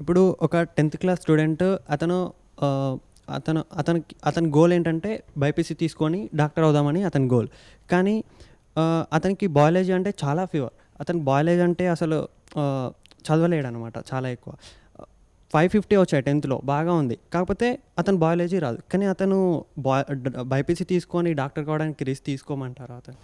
ఇప్పుడు ఒక tenth class student అతను అతను అతనికి అతని గోల్ ఏంటంటే బైపీసీ తీసుకొని డాక్టర్ అవుదామని అతని గోల్. కానీ అతనికి బయాలజీ అంటే చాలా ఫీవర్. అతను బయాలజీ అంటే అసలు చదవలేడు అనమాట చాలా ఎక్కువ. ఫైవ్ ఫిఫ్టీ వచ్చాయి టెన్త్లో బాగా ఉంది. కాకపోతే అతను బయాలజీ రాదు. కానీ అతను బా బైపీసీ తీసుకొని డాక్టర్ కావడానికి రిస్క్ తీసుకోమంటారు అతను?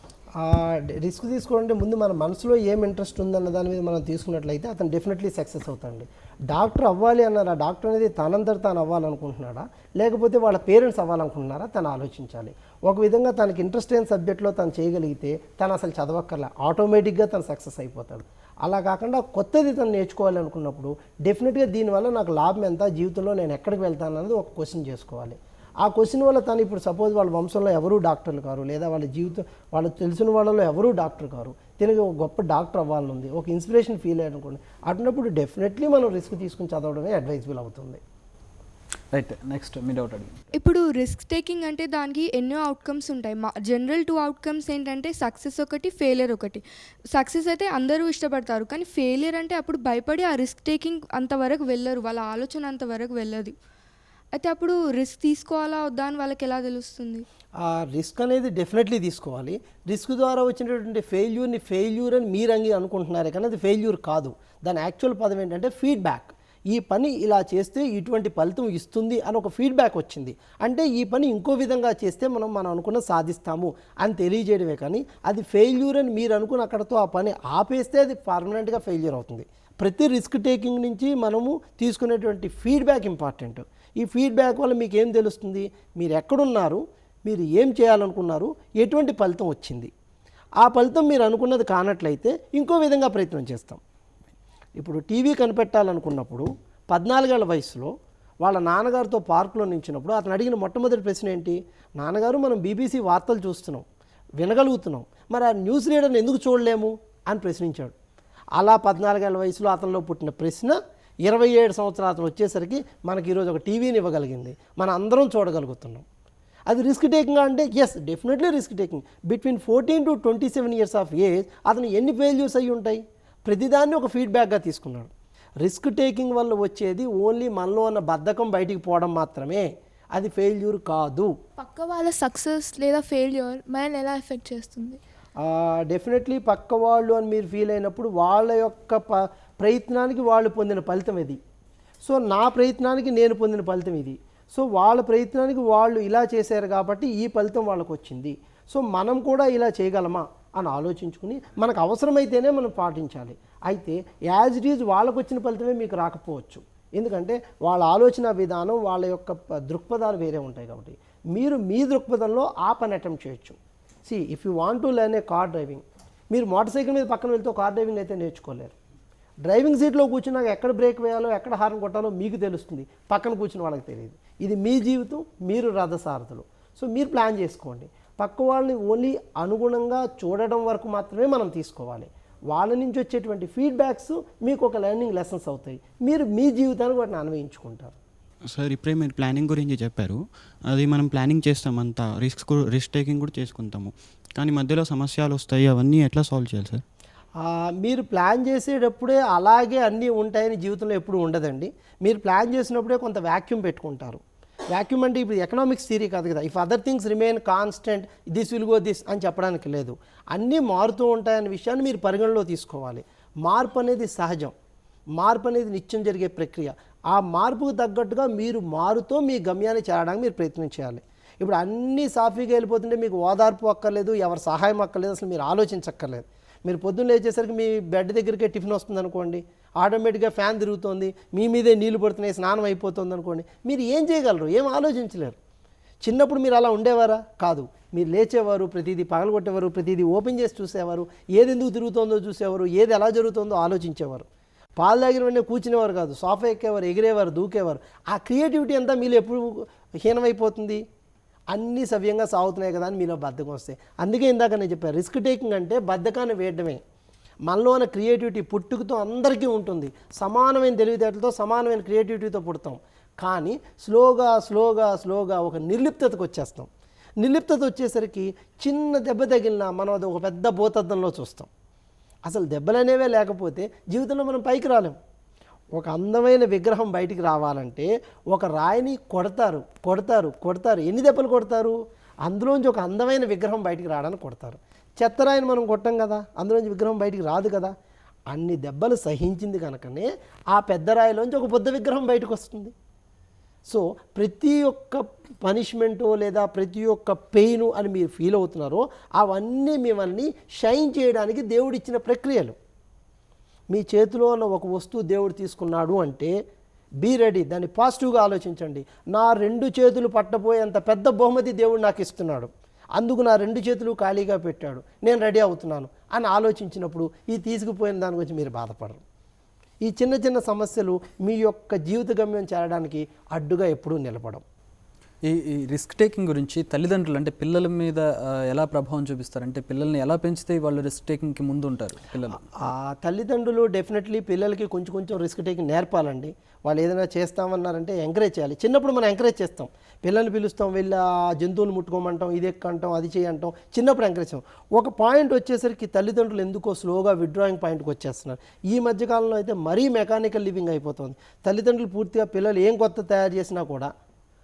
రిస్క్ తీసుకోవాలంటే ముందు మన మనసులో ఏం ఇంట్రెస్ట్ ఉందన్న దాని మీద మనం తీసుకున్నట్లయితే అతను డెఫినెట్లీ సక్సెస్ అవుతాడు డాక్టర్ అవ్వాలి అన్నారు? ఆ డాక్టర్ అనేది తనందరూ తాను అవ్వాలనుకుంటున్నాడా? లేకపోతే వాళ్ళ పేరెంట్స్ అవ్వాలనుకుంటున్నారా? తను ఆలోచించాలి. ఒక విధంగా తనకి ఇంట్రెస్ట్ అయిన సబ్జెక్ట్లో తను చేయగలిగితే తను అసలు చదవక్కర్లే. ఆటోమేటిక్గా తను సక్సెస్ అయిపోతాడు. అలా కాకుండా కొత్తది తను నేర్చుకోవాలి అనుకున్నప్పుడు డెఫినెట్గా దీనివల్ల నాకు లాభం ఎంత? జీవితంలో నేను ఎక్కడికి వెళ్తాను అనేది ఒక క్వశ్చన్ చేసుకోవాలి. ఆ క్వశ్చన్ వల్ల తను ఇప్పుడు సపోజ్ వాళ్ళ వంశంలో ఎవరూ డాక్టర్లు కారు లేదా వాళ్ళ జీవితం వాళ్ళు తెలిసిన వాళ్ళలో ఎవరూ డాక్టర్ కారు తినకి ఒక గొప్ప డాక్టర్ అవ్వాలని ఉంది ఒక ఇన్స్పిరేషన్ ఫీల్ అయ్యానుకోండి అటున్నప్పుడు డెఫినెట్లీ మనం రిస్క్ తీసుకుని చదవడమే అడ్వైజబుల్ అవుతుంది. రైట్ నెక్స్ట్ మీ డౌట్ అడిగి. ఇప్పుడు రిస్క్ టేకింగ్ అంటే దానికి ఎన్నో అవుట్కమ్స్ ఉంటాయి. మా జనరల్ టూ అవుట్కమ్స్ ఏంటంటే సక్సెస్ ఒకటి ఫెయిలియర్ ఒకటి. సక్సెస్ అయితే అందరూ ఇష్టపడతారు కానీ ఫెయిలియర్ అంటే అప్పుడు భయపడి ఆ రిస్క్ టేకింగ్ అంతవరకు వెళ్ళరు వాళ్ళ ఆలోచన అంతవరకు వెళ్ళదు. అయితే అప్పుడు రిస్క్ తీసుకోవాలా వద్దా అని వాళ్ళకి ఎలా తెలుస్తుంది? ఆ రిస్క్ అనేది డెఫినెట్లీ తీసుకోవాలి. రిస్క్ ద్వారా వచ్చినటువంటి ఫెయిల్యూర్ని ఫెయిల్యూర్ అని మీరు అంగి అనుకుంటున్నారే కానీ అది ఫెయిల్యూర్ కాదు. దాని యాక్చువల్ పదం ఏంటంటే ఫీడ్బ్యాక్ ఈ పని ఇలా చేస్తే ఇటువంటి ఫలితం ఇస్తుంది అని ఒక ఫీడ్బ్యాక్ వచ్చింది. అంటే ఈ పని ఇంకో విధంగా చేస్తే మనం మనం అనుకున్న సాధిస్తాము అని తెలియజేయడమే కానీ అది ఫెయిల్యూర్ అని మీరు అనుకున్న అక్కడతో ఆ పని ఆపేస్తే అది పర్మనెంట్గా ఫెయిల్యూర్ అవుతుంది. ప్రతి రిస్క్ టేకింగ్ నుంచి మనము తీసుకునేటువంటి ఫీడ్బ్యాక్ ఇంపార్టెంట్. ఈ ఫీడ్బ్యాక్ వల్ల మీకు ఏం తెలుస్తుంది? మీరు ఎక్కడున్నారు? మీరు ఏం చేయాలనుకున్నారు? ఎటువంటి ఫలితం వచ్చింది? ఆ ఫలితం మీరు అనుకున్నది కానట్లయితే ఇంకో విధంగా ప్రయత్నం చేస్తాం. ఇప్పుడు టీవీ కనిపెట్టాలనుకున్నప్పుడు పద్నాలుగేళ్ళ వయసులో వాళ్ళ నాన్నగారితో పార్కులో నించినప్పుడు అతను అడిగిన మొట్టమొదటి ప్రశ్న ఏంటి? నాన్నగారు మనం బీబీసీ వార్తలు చూస్తున్నాం వినగలుగుతున్నాం. మరి ఆ న్యూస్ రీడర్ని ఎందుకు చూడలేము? అని ప్రశ్నించాడు. అలా పద్నాలుగేళ్ళ వయసులో అతనిలో పుట్టిన ప్రశ్న ఇరవై ఏడు సంవత్సరాలు అతను వచ్చేసరికి మనకి ఈరోజు ఒక టీవీని ఇవ్వగలిగింది. మన అందరం చూడగలుగుతున్నాం. అది రిస్క్ టేకింగ్ అంటే yes definitely risk taking between fourteen to twenty seven years of age అతను ఎన్ని ఫెయిల్యూర్స్ అయ్యి ఉంటాయి? ప్రతిదాన్ని ఒక ఫీడ్బ్యాక్గా తీసుకున్నాడు. రిస్క్ టేకింగ్ వల్ల వచ్చేది ఓన్లీ మనలో ఉన్న బద్ధకం బయటికి పోవడం మాత్రమే. అది ఫెయిల్యూర్ కాదు. పక్క వాళ్ళ సక్సెస్ లేదా ఫెయిల్యూర్ మనల్ని ఎలా ఎఫెక్ట్ చేస్తుంది? డెఫినెట్లీ పక్క వాళ్ళు అని మీరు ఫీల్ అయినప్పుడు వాళ్ళ యొక్క ప ప్రయత్నానికి వాళ్ళు పొందిన ఫలితం ఇది. సో నా ప్రయత్నానికి నేను పొందిన ఫలితం ఇది. సో వాళ్ళ ప్రయత్నానికి వాళ్ళు ఇలా చేశారు కాబట్టి ఈ ఫలితం వాళ్ళకు వచ్చింది. సో మనం కూడా ఇలా చేయగలమా అని ఆలోచించుకుని మనకు అవసరమైతేనే మనం పాటించాలి. అయితే యాజ్ ఇట్ ఈజ్ వాళ్ళకు వచ్చిన ఫలితమే మీకు రాకపోవచ్చు. ఎందుకంటే వాళ్ళ ఆలోచన విధానం వాళ్ళ యొక్క దృక్పథాలు వేరే ఉంటాయి కాబట్టి. మీరు మీ దృక్పథంలో ఆ పని అటెంప్ట్ చేయొచ్చు. See if you want to learn a car driving మీరు మోటార్ సైకిల్ మీద పక్కన వెళ్తే కార్ డ్రైవింగ్ అయితే నేర్చుకోలేరు. డ్రైవింగ్ సీట్లో కూర్చున్నాక ఎక్కడ బ్రేక్ వేయాలో ఎక్కడ హార్న్ కొట్టాలో మీకు తెలుస్తుంది. పక్కన కూర్చున్న వాళ్ళకి తెలియదు. ఇది మీ జీవితం మీరు రథసారథులు. సో మీరు ప్లాన్ చేసుకోండి. పక్క వాళ్ళని ఓన్లీ అనుగుణంగా చూడడం వరకు మాత్రమే మనం తీసుకోవాలి. వాళ్ళ నుంచి వచ్చేటువంటి ఫీడ్బ్యాక్స్ మీకు ఒక లెర్నింగ్ లెసన్స్ అవుతాయి. మీరు మీ జీవితానికి వాటిని అన్వయించుకుంటారు. సార్ ఇప్పుడే మీరు ప్లానింగ్ గురించి చెప్పారు. అది మనం ప్లానింగ్ చేస్తాం అంతా. రిస్క్ రిస్క్ టేకింగ్ కూడా చేసుకుంటాము. కానీ మధ్యలో సమస్యలు వస్తాయి. అవన్నీ ఎట్లా సాల్వ్ చేయాలి సార్? మీరు ప్లాన్ చేసేటప్పుడే అలాగే అన్నీ ఉంటాయని జీవితంలో ఎప్పుడు ఉండదండి. మీరు ప్లాన్ చేసినప్పుడే కొంత వ్యాక్యూమ్ పెట్టుకుంటారు. వ్యాక్యూమ్ అంటే ఇప్పుడు ఎకనామిక్స్ థియరీ కాదు కదా. If other things remain constant this will go this అని చెప్పడానికి లేదు. అన్నీ మారుతూ ఉంటాయనే విషయాన్ని మీరు పరిగణలో తీసుకోవాలి. మార్పు అనేది సహజం. మార్పు అనేది నిత్యం జరిగే ప్రక్రియ. ఆ మార్పుకు తగ్గట్టుగా మీరు మారుతూ మీ గమ్యాన్ని చేరడానికి మీరు ప్రయత్నం చేయాలి. ఇప్పుడు అన్నీ సాఫీగా వెళ్ళిపోతుంటే మీకు ఓదార్పు అక్కర్లేదు ఎవరి సహాయం అక్కర్లేదు అసలు మీరు ఆలోచించక్కర్లేదు. మీరు పొద్దున్న లేచేసరికి మీ బెడ్ దగ్గరికే టిఫిన్ వస్తుంది అనుకోండి ఆటోమేటిక్గా ఫ్యాన్ తిరుగుతోంది మీ మీదే నీళ్ళు పడుతున్నాయి స్నానం అయిపోతుంది అనుకోండి మీరు ఏం చేయగలరు? ఏం ఆలోచించలేరు. చిన్నప్పుడు మీరు అలా ఉండేవారా? కాదు. మీరు లేచేవారు ప్రతిదీ పగలగొట్టేవారు ప్రతిదీ ఓపెన్ చేసి చూసేవారు ఏది ఎందుకు తిరుగుతుందో చూసేవారు ఏది ఎలా జరుగుతుందో ఆలోచించేవారు. పాలు తాగిన వెంటనే కూర్చునేవారు కాదు సోఫా ఎక్కేవారు ఎగిరేవారు దూకేవారు. ఆ క్రియేటివిటీ అంతా మీలో ఎప్పుడు హీనమైపోతుంది? అన్నీ సవ్యంగా సాగుతున్నాయి కదా అని మీలో బద్ధకం వస్తాయి. అందుకే ఇందాక నేను చెప్పాను రిస్క్ టేకింగ్ అంటే బద్ధకాన్ని వేయడమే మనలో ఉన్న క్రియేటివిటీ పుట్టుకతో అందరికీ ఉంటుంది. సమానమైన తెలివితేటలతో సమానమైన క్రియేటివిటీతో పుడతాం. కానీ స్లోగా స్లోగా స్లోగా ఒక నిర్లిప్తతకు వచ్చేస్తాం. నిర్లిప్తత వచ్చేసరికి చిన్న దెబ్బ తగిలినా మనం అది ఒక పెద్ద భూతద్దంలో చూస్తాం. అసలు దెబ్బలనేవే లేకపోతే జీవితంలో మనం పైకి రాలేం. ఒక అందమైన విగ్రహం బయటికి రావాలంటే ఒక రాయిని కొడతారు కొడతారు కొడతారు. ఎన్ని దెబ్బలు కొడతారు? అందులోంచి ఒక అందమైన విగ్రహం బయటికి రావడానికి కొడతారు. చెత్త రాయిని మనం కొట్టం కదా? అందులోంచి విగ్రహం బయటికి రాదు కదా? అన్ని దెబ్బలు సహించింది కనుకనే ఆ పెద్ద రాయిలోంచి ఒక బుద్ధ విగ్రహం బయటకు వస్తుంది సో ప్రతి ఒక్క పనిష్మెంటు లేదా ప్రతి ఒక్క పెయిన్ అని మీరు ఫీల్ అవుతున్నారో అవన్నీ మిమ్మల్ని షైన్ చేయడానికి దేవుడిచ్చిన ప్రక్రియలు. మీ చేతిలో ఉన్న ఒక వస్తువు దేవుడు తీసుకున్నాడు అంటే బీ రెడీ. దాన్ని పాజిటివ్గా ఆలోచించండి. నా రెండు చేతులు పట్టబోయేంత పెద్ద బహుమతి దేవుడు నాకు ఇస్తున్నాడు. అందుకు నా రెండు చేతులు ఖాళీగా పెట్టాడు. నేను రెడీ అవుతున్నాను. అని ఆలోచించినప్పుడు ఈ తీసుకుపోయిన దాని గురించి మీరు బాధపడరు. ఈ చిన్న చిన్న సమస్యలు మీ యొక్క జీవిత గమ్యం చేరడానికి అడ్డుగా ఎప్పుడూ నిలబడం ఈ ఈ రిస్క్ టేకింగ్ గురించి తల్లిదండ్రులు అంటే పిల్లల మీద ఎలా ప్రభావం చూపిస్తారు? అంటే పిల్లల్ని ఎలా పెంచితే వాళ్ళు రిస్క్ టేకింగ్కి ముందు ఉంటారు పిల్లలు? ఆ తల్లిదండ్రులు డెఫినెట్లీ పిల్లలకి కొంచెం కొంచెం రిస్క్ టేకింగ్ నేర్పాలండి. వాళ్ళు ఏదైనా చేస్తామన్నారంటే ఎంకరేజ్ చేయాలి. చిన్నప్పుడు మనం ఎంకరేజ్ చేస్తాం. పిల్లల్ని పిలుస్తాం వెళ్ళి ఆ జంతువులు ముట్టుకోమంటాం ఇది ఎక్కంటాం అది చేయంటాం. చిన్నప్పుడు ఎంకరేజ్ చేస్తాం. ఒక పాయింట్ వచ్చేసరికి తల్లిదండ్రులు ఎందుకో స్లోగా విడ్రాయింగ్ పాయింట్కి వచ్చేస్తున్నారు. ఈ మధ్యకాలంలో అయితే మరీ మెకానికల్ లివింగ్ అయిపోతుంది. తల్లిదండ్రులు పూర్తిగా పిల్లలు ఏం కొత్త తయారు చేసినా కూడా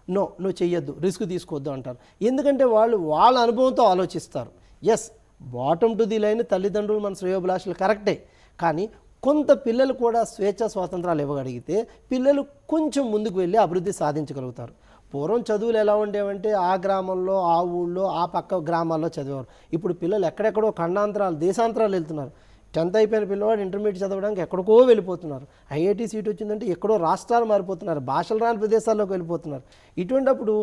నో నువ్వు చెయ్యొద్దు రిస్క్ తీసుకోవద్దు అంటారు. ఎందుకంటే వాళ్ళు వాళ్ళ అనుభవంతో ఆలోచిస్తారు. Yes bottom to the line తల్లిదండ్రులు మన శ్రేయోభిలాషులు కరెక్టే. కానీ కొంత పిల్లలు కూడా స్వేచ్ఛ స్వాతంత్రాలు ఇవ్వగలిగితే పిల్లలు కొంచెం ముందుకు వెళ్ళి అభివృద్ధి సాధించగలుగుతారు. పూర్వం చదువులు ఎలా ఉండేవంటే ఆ గ్రామంలో ఆ ఊళ్ళో ఆ పక్క గ్రామాల్లో చదివారు ఇప్పుడు పిల్లలు ఎక్కడెక్కడో ఖండాంతరాలు దేశాంతరాలు వెళ్తున్నారు. టెన్త్ అయిపోయిన పిల్లవాడు ఇంటర్మీడియట్ చదవడానికి ఎక్కడికో వెళ్ళిపోతున్నారు. ఐఐటి సీట్ వచ్చిందంటే ఎక్కడో రాష్ట్రాలు మారిపోతున్నారు భాషలు రాని ప్రదేశాల్లోకి వెళ్ళిపోతున్నారు. ఇటువంటప్పుడు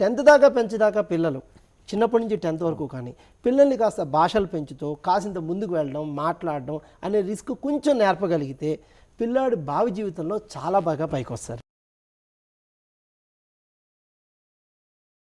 టెన్త్ దాకా పెంచేదాకా పిల్లలు చిన్నప్పటి నుంచి టెన్త్ వరకు కానీ పిల్లల్ని కాస్త భాషలు పెంచుతూ కాసింత ముందుకు వెళ్ళడం మాట్లాడడం అనే రిస్క్ కొంచెం నేర్పగలిగితే పిల్లాడు భావి జీవితంలో చాలా బాగా పైకి వస్తారు